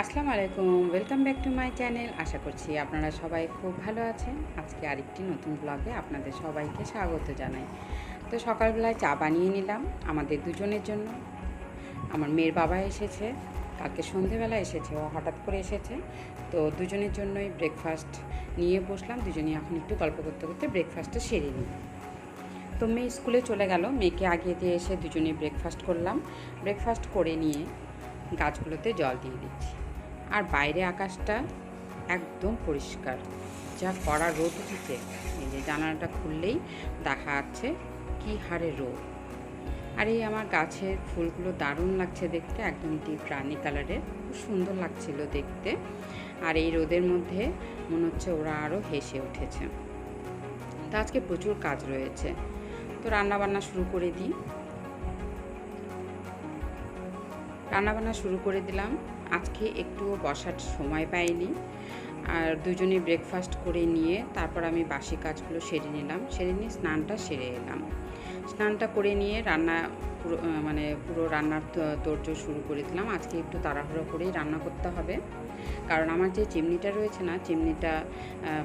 Welcome back to my channel আশা করছি আপনারা সবাই খুব ভালো আছেন। আজকে আরেকটি নতুন ব্লগে আপনাদের সবাইকে স্বাগত জানাই। তো সকালবেলায় চা বানিয়ে নিলাম আমাদের দুজনের জন্য। আমার মেয়ের বাবা এসেছে, কালকে সন্ধেবেলা এসেছে, ও হঠাৎ করে এসেছে। তো দুজনের জন্যই ব্রেকফাস্ট নিয়ে বসলাম, দুজনেই এখন একটু গল্প করতে করতে ব্রেকফাস্টটা সেরে নিই। তো মেয়ে স্কুলে চলে গেল, মেয়েকে আগিয়ে দিয়ে এসে দুজনে ব্রেকফাস্ট করলাম। ব্রেকফাস্ট করে নিয়ে গাছগুলোতে জল দিয়ে দিচ্ছি। আর বাইরে আকাশটা একদম পরিষ্কার। যা কড়া রোদ উঠেছে এই যে জানালাটা খুললেই দেখা যাচ্ছে কী হারে রোদ। আর এই আমার গাছের ফুলগুলো দারুণ লাগছে দেখতে, একদম ডিপ রানি কালারের খুব সুন্দর লাগছিল দেখতে। আর এই রোদের মধ্যে মনে হচ্ছে ওরা আরও হেসে উঠেছে। তো আজকে প্রচুর কাজ রয়েছে। তো রান্না বান্না শুরু করে দিই। রান্নাবান্না শুরু করে দিলাম। আজকে একটুও বসার সময় পাইনি। আর দুজনে ব্রেকফাস্ট করে নিয়ে তারপর আমি বাসি কাজগুলো সেরে নিলাম। সেরে নিয়ে স্নানটা সেরে এলাম। স্নানটা করে নিয়ে রান্না পুরো মানে পুরো রান্নার তো- তোড়জোড় শুরু করে দিলাম। আজকে একটু তাড়াহুড়ো করেই রান্না করতে হবে। কারণ আমার যে চিমনিটা রয়েছে না, চিমনিটা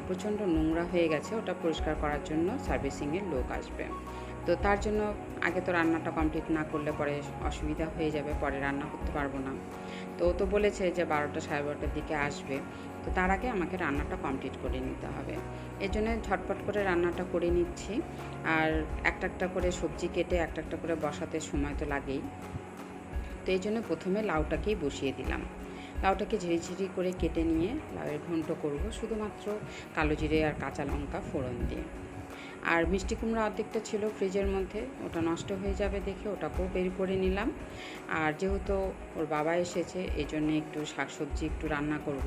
প্রচণ্ড নোংরা হয়ে গেছে। ওটা পরিষ্কার করার জন্য সার্ভিসিংয়ের লোক আসবে। তো তার জন্য আগে তো রান্নাটা কমপ্লিট না করলে পরে অসুবিধা হয়ে যাবে, পরে রান্না করতে পারব না। তো ও তো বলেছে যে বারোটা সাড়ে বারোটার দিকে আসবে। তো তার আগে আমাকে রান্নাটা কমপ্লিট করে নিতে হবে। এর জন্য ঝটপট করে রান্নাটা করে নিচ্ছি। আর একটা একটা করে সবজি কেটে একটা একটা করে বসাতে সময় তো লাগেই। তো এই জন্য প্রথমে লাউটাকেই বসিয়ে দিলাম। লাউটাকে ঝিরিঝিরি করে কেটে নিয়ে লাউয়ের ঘন্ট করব, শুধুমাত্র কালো জিরে আর কাঁচা লঙ্কা ফোড়ন দিয়ে। আর মিষ্টি কুমড়া অর্ধেকটা ছিল ফ্রিজের মধ্যে, ওটা নষ্ট হয়ে যাবে দেখে ওটাকেও বের করে নিলাম। আর যেহেতু ওর বাবা এসেছে, এই জন্য একটু শাকসবজি একটু রান্না করব।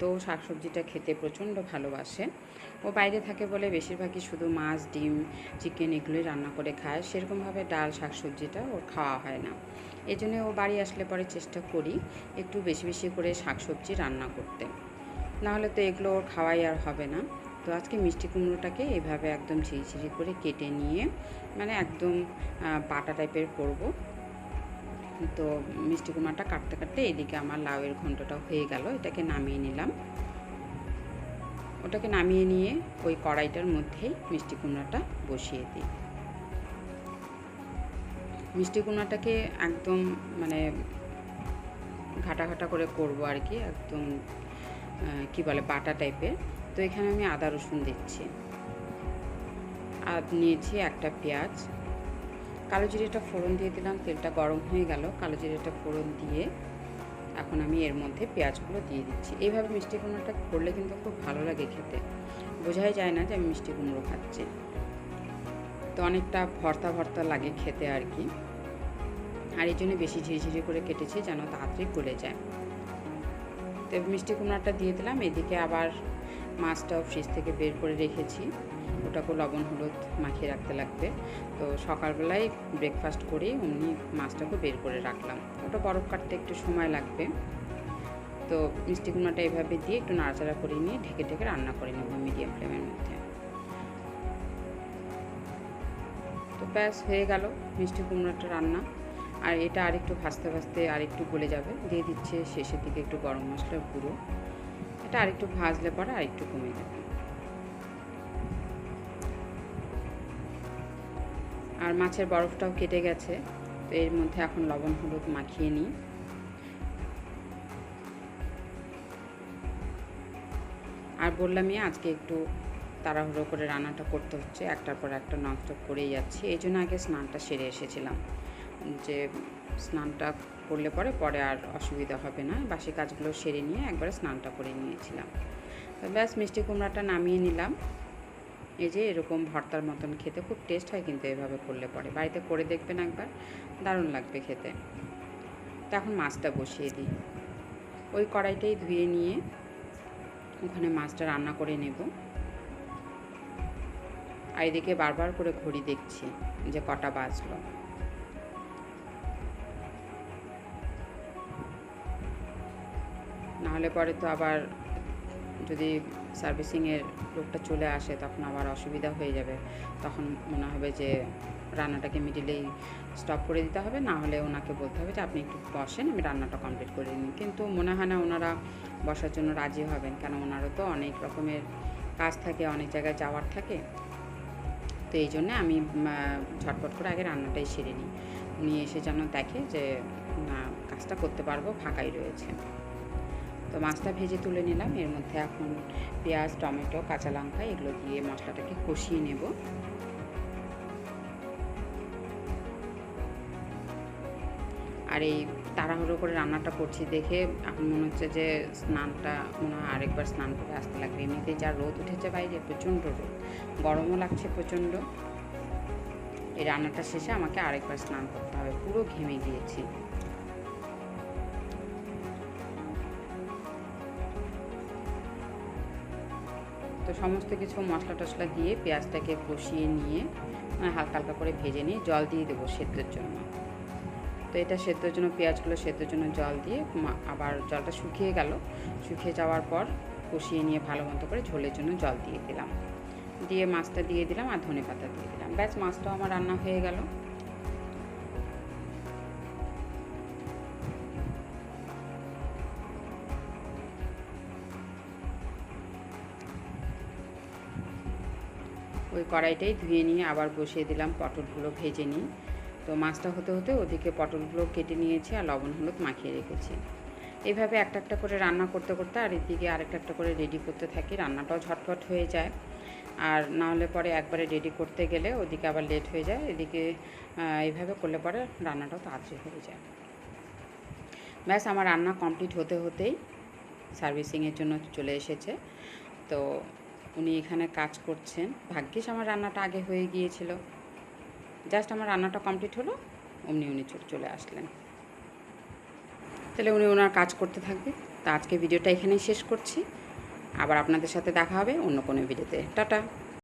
তো শাকসবজিটা খেতে প্রচণ্ড ভালোবাসে। ও বাইরে থাকে বলে বেশিরভাগই শুধু মাছ, ডিম, চিকেন এগুলোই রান্না করে খায়। সেরকমভাবে ডাল, শাকসবজিটা ওর খাওয়া হয় না। এই জন্য ও বাড়ি আসলে পরে চেষ্টা করি একটু বেশি বেশি করে শাকসবজি রান্না করতে। নাহলে তো এগুলো ওর খাওয়াই আর হবে না। তো আজকে মিষ্টি কুমড়োটাকে এভাবে একদম ঝিরিঝিরি করে কেটে নিয়ে মানে একদম বাটা টাইপের করব। তো মিষ্টি কুমড়োটা কাটতে কাটতে এদিকে আমার লাউয়ের ঘন্টটা হয়ে গেল, এটাকে নামিয়ে নিলাম। ওটাকে নামিয়ে নিয়ে ওই কড়াইটার মধ্যেই মিষ্টি কুমড়াটা বসিয়ে দিই। মিষ্টি কুমড়াটাকে একদম মানে ঘাটা ঘাটা করে করব আর কি, একদম কি বলে, বাটা টাইপের। তো এখানে আমি আদা রসুন দিচ্ছি। আর নিয়েছি একটা পেঁয়াজ। কালো জিরেটা ফোড়ন দিয়ে দিলাম, তেলটা গরম হয়ে গেল। কালো জিরেটা ফোড়ন দিয়ে এখন আমি এর মধ্যে পেঁয়াজগুলো দিয়ে দিচ্ছি। এইভাবে মিষ্টি কুমড়োটা করলে কিন্তু খুব ভালো লাগে খেতে। বোঝাই যায় না যে আমি মিষ্টি কুমড়ো খাচ্ছি। তো অনেকটা ভর্তা ভর্তা লাগে খেতে আর কি। আর এই জন্য বেশি ঝিরিঝিরি করে কেটেছি যেন তাড়াতাড়ি গলে যায়। তো মিষ্টি কুমড়াটা দিয়ে দিলাম। এদিকে আবার মাছটাও ফ্রিজ থেকে বের করে রেখেছি। ওটাকেও লবণ হলুদ মাখিয়ে রাখতে লাগবে। তো সকালবেলায় ব্রেকফাস্ট করেই অমনি মাছটাকে বের করে রাখলাম। ওটা বরফ কাটতে একটু সময় লাগবে। তো মিষ্টি কুমড়াটা এভাবে দিয়ে একটু নাড়াচাড়া করে নিয়ে ঢেকে ঢেকে রান্না করে নেব মিডিয়াম ফ্লেমের মধ্যে। তো ব্যাস, হয়ে গেল মিষ্টি কুমড়োটা রান্না। আর এটা আরেকটু ভাজতে ভাজতে আরেকটু গলে যাবে। দিয়ে দিচ্ছে শেষের দিকে একটু গরম মশলার গুঁড়ো। এটা আরেকটু ভাজলে পরে আরেকটু কমে যাবে আর মাছের বরফটাও কেটে গেছে, তো এর মধ্যে এখন লবণ হলুদ মাখিয়ে নিই। আর বললামই আজকে একটু তাড়াহুড়ো করে রান্নাটা করতে হচ্ছে, একটার পর একটা নষ্ট করেই যাচ্ছি, এই জন্য আগে স্নানটা সেরে এসেছিলাম। যে স্নানটা করলে পরে পরে আর অসুবিধা হবে না। বাসি কাজগুলো সেরে নিয়ে একবারে স্নানটা করে নিয়েছিলাম। ব্যাস, মিষ্টি কুমড়াটা নামিয়ে নিলাম। এই যে এরকম ভর্তার মতন খেতে খুব টেস্ট হয় কিন্তু এভাবে করলে পরে। বাড়িতে করে দেখবেন একবার, দারুণ লাগবে খেতে। তো এখন মাছটা বসিয়ে দিই। ওই কড়াইটাই ধুয়ে নিয়ে ওখানে মাছটা রান্না করে নেব। আর এদিকে বারবার করে ঘড়ি দেখছি যে কটা বাজলো। নাহলে পরে তো আবার যদি সার্ভিসিংয়ের লোকটা চলে আসে, তখন আবার অসুবিধা হয়ে যাবে। তখন মনে হবে যে রান্নাটাকে মিডিলেই স্টপ করে দিতে হবে, না হলে ওনাকে বলতে হবে যে আপনি একটু বসেন, আমি রান্নাটা কমপ্লিট করে নিই। কিন্তু মনে হয় না ওনারা বসার জন্য রাজি হবেন, কেন ওনারও তো অনেক রকমের কাজ থাকে, অনেক জায়গায় যাওয়ার থাকে। তো এই জন্যে আমি ঝটপট করে আগে রান্নাটাই সেরে নিই। উনি এসে যেন দেখে যে, না, কাজটা করতে পারব, ফাঁকাই রয়েছে। তো মাছটা ভেজে তুলে নিলাম। এর মধ্যে এখন পেঁয়াজ, টমেটো, কাঁচা লঙ্কা, এগুলো দিয়ে মশলাটাকে কষিয়ে নেব। আর এই তাড়াহুড়ো করে রান্নাটা করছি দেখে এখন মনে হচ্ছে যে স্নানটা, মনে হয় আরেকবার স্নান করে আসতে লাগবে। এমনিতেই যা রোদ উঠেছে বাইরে, প্রচণ্ড রোদ। গরমও লাগছে প্রচণ্ড। এই রান্নাটা শেষে আমাকে আরেকবার স্নান করতে হবে। পুরো ঘেমে গিয়েছি। তো সমস্ত কিছু মশলা টশলা দিয়ে পেঁয়াজটাকে কষিয়ে নিয়ে হালকা হালকা করে ভেজে নিয়ে জল দিয়ে দেবো সেদ্ধর জন্য। তো এটা সেদ্ধর জন্য, পেঁয়াজগুলো সেদ্ধর জন্য জল দিয়ে আবার জলটা শুকিয়ে গেল। শুকিয়ে যাওয়ার পর কষিয়ে নিয়ে ভালো মতো করে ঝোলের জন্য জল দিয়ে দিলাম। দিয়ে মাছটা দিয়ে দিলাম আর ধনে পাতা দিয়ে দিলাম। ব্যাস, মাছটাও আমার রান্না হয়ে গেল। ওই কড়াইটাই ধুয়ে নিয়ে আবার বসিয়ে দিলাম পটলগুলো ভেজে নিই তো মাছটা হতে হতে ওদিকে পটলগুলো কেটে নিয়েছি আর লবণ হলুদ মাখিয়ে রেখেছি। এভাবে একটা একটা করে রান্না করতে করতে আর এদিকে আরেকটা একটা করে রেডি করতে থাকি, রান্নাটাও ঝটপট হয়ে যায়। আর না হলে পরে একবারে রেডি করতে গেলে ওদিকে আবার লেট হয়ে যায়, এদিকে এইভাবে করলে পরে রান্নাটাও তাড়াতাড়ি হয়ে যায়। ব্যাস, আমার রান্না কমপ্লিট হতে হতেই সার্ভিসিংয়ের জন্য চলে এসেছে। তো উনি এখানে কাজ করছেন। ভাগ্যিস আমার রান্নাটা আগে হয়ে গিয়েছিল। জাস্ট আমার রান্নাটা কমপ্লিট হলো, অমনি উনি চলে আসলেন। তাহলে উনি ওনার কাজ করতে থাকবে। তা আজকে ভিডিওটা এখানেই শেষ করছি। আবার আপনাদের সাথে দেখা হবে অন্য কোনো ভিডিওতে। টাটা!